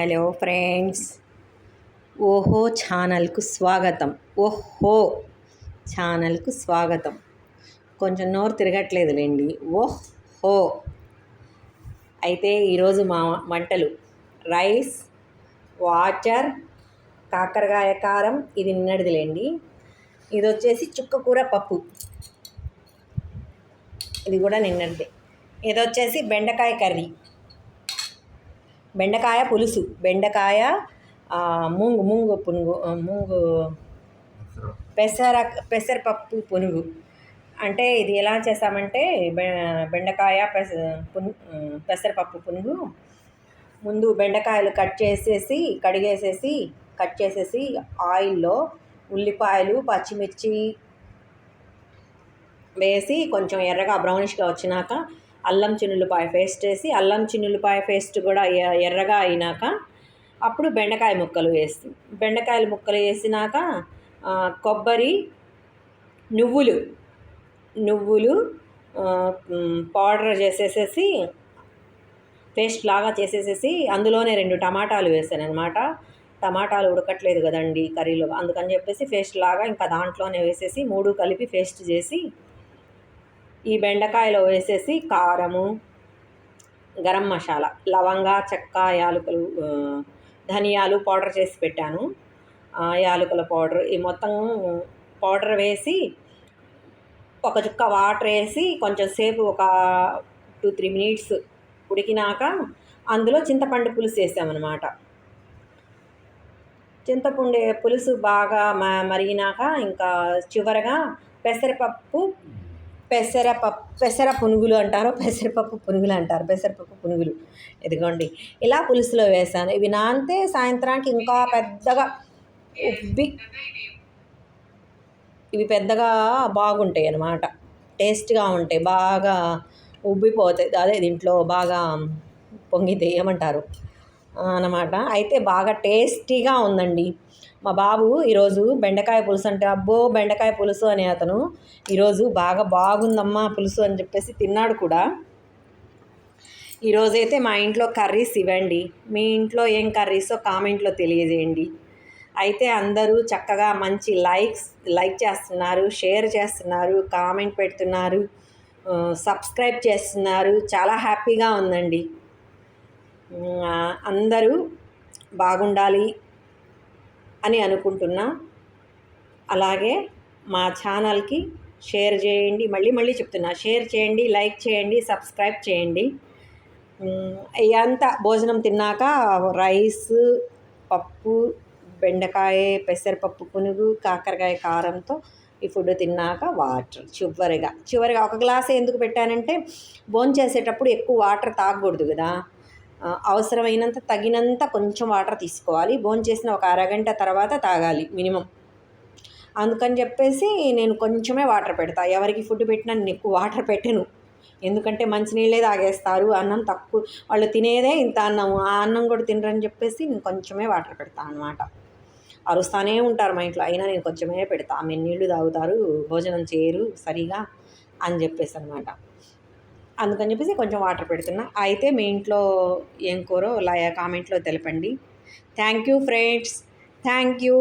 Hello friends. ఓహో ఛానల్కు స్వాగతం. ఓహో ఛానల్కు స్వాగతం. కొంచెం నోరు తిరగట్లేదులేండి ఓహో. అయితే ఈరోజు మా వంటలు. రైస్ వాటర్ కాకరకాయ కారం ఇది నిన్నటిదిలేండి ఇది వచ్చేసి చుక్క కూర పప్పు. ఇది కూడా నిన్నటిదే. ఇది వచ్చేసి బెండకాయ కర్రీ. బెండకాయ పులుసు. బెండకాయ ముంగు మూంగు పునుగు ముంగు పెసర పెసరపప్పు పునుగు. అంటే ఇది ఎలా చేస్తామంటే బె- బెండకాయ పెస పును పెసరపప్పు పునుగు. ముందు బెండకాయలు కట్ చేసేసి కడిగేసేసి కట్ చేసేసి ఆయిల్లో ఉల్లిపాయలు పచ్చిమిర్చి వేసి కొంచెం ఎర్రగా బ్రౌనిష్గా వచ్చినాక అల్లం చిన్నులపాయ పేస్ట్ వేసి అల్లం చిన్నులపాయ పేస్ట్ కూడా ఎ- ఎర్రగా అయినాక అప్పుడు బెండకాయ ముక్కలు వేసి బెండకాయల ముక్కలు వేసినాక కొబ్బరి నువ్వులు నువ్వులు పౌడర్ చేసేసేసి పేస్ట్ లాగా చేసేసేసి అందులోనే రెండు టమాటాలు వేసాను అనమాట టమాటాలు ఉడకట్లేదు కదండి కర్రీలో అందుకని చెప్పేసి పేస్ట్ లాగా ఇంకా దాంట్లోనే వేసేసి మూడు కలిపి పేస్ట్ చేసి ఈ బెండకాయలో వేసేసి కారము గరం మసాలా లవంగా చెక్క యాలకులు ధనియాలు పౌడర్ చేసి పెట్టాను. యాలకుల పౌడర్ ఈ మొత్తం పౌడర్ వేసి ఒక చుక్క వాటర్ వేసి కొంచెం సేపు ఒక టూ త్రీ మినిట్స్ ఉడికినాక అందులో చింతపండు పులుసు వేసామన్నమాట. చింతపండు పులుసు బాగా మ మరిగినాక ఇంకా చివరగా పెసరపప్పు పెసరపప్పు పెసర పునుగులు అంటారు పెసరపప్పు పునుగులు అంటారు పెసరపప్పు పునుగులు. ఇదిగోండి ఇలా పులుసులో వేసాను. ఇవి నానితే సాయంత్రానికి ఇంకా పెద్దగా ఉబ్బి ఇవి పెద్దగా బాగుంటాయి అన్నమాట. టేస్ట్గా ఉంటాయి బాగా ఉబ్బిపోతాయి. అదే దీంట్లో బాగా పొంగితే ఏమంటారు? అన్నమాట. అయితే బాగా టేస్టీగా ఉందండి. మా బాబు ఈరోజు బెండకాయ పులుసు అంటే అబ్బో బెండకాయ పులుసు అనే అతను ఈరోజు బాగా బాగుందమ్మా పులుసు అని చెప్పేసి తిన్నాడు కూడా. ఈరోజైతే మా ఇంట్లో కర్రీస్ ఇవ్వండి. మీ ఇంట్లో ఏం కర్రీసో కామెంట్లో తెలియజేయండి. అయితే అందరూ చక్కగా మంచి లైక్స్ లైక్ చేస్తున్నారు షేర్ చేస్తున్నారు కామెంట్ పెడుతున్నారు సబ్స్క్రైబ్ చేస్తున్నారు. చాలా హ్యాపీగా ఉందండి. అందరూ బాగుండాలి అని అనుకుంటున్నా. అలాగే మా ఛానల్కి షేర్ చేయండి మళ్ళీ మళ్ళీ చెప్తున్నా. షేర్ చేయండి లైక్ చేయండి సబ్స్క్రైబ్ చేయండి. అంతా భోజనం తిన్నాక రైస్ పప్పు బెండకాయ పెసరపప్పు పునుగు కాకరకాయ కారంతో ఈ ఫుడ్ తిన్నాక వాటర్ చివరిగా. చివరిగా ఒక గ్లాస్ ఎందుకు పెట్టానంటే భోజనం చేసేటప్పుడు ఎక్కువ వాటర్ తాగకూడదు కదా. అవసరమైనంత తగినంత కొంచెం వాటర్ తీసుకోవాలి. భోజనం చేసిన ఒక అరగంట తర్వాత తాగాలి మినిమం. అందుకని చెప్పేసి నేను కొంచెమే వాటర్ పెడతా. ఎవరికి ఫుడ్ పెట్టినా నేను ఎక్కువ వాటర్ పెట్టను. ఎందుకంటే మంచినీళ్ళే తాగేస్తారు. అన్నం తక్కువ వాళ్ళు తినేదే ఇంత అన్నం ఆ అన్నం కూడా తినరని చెప్పేసి నేను కొంచెమే వాటర్ పెడతాను అనమాట అరుస్తానే ఉంటారు మా ఇంట్లో. అయినా నేను కొంచెమే పెడతా. ఆమె నీళ్ళు తాగుతారు భోజనం చేయరు సరిగా అని చెప్పేసి అనమాట అందుకని చెప్పేసి కొంచెం వాటర్ పెడుతున్నా. అయితే మీ ఇంట్లో ఏం కూరో ఇలా కామెంట్లో తెలపండి. Thank you friends. Thank you.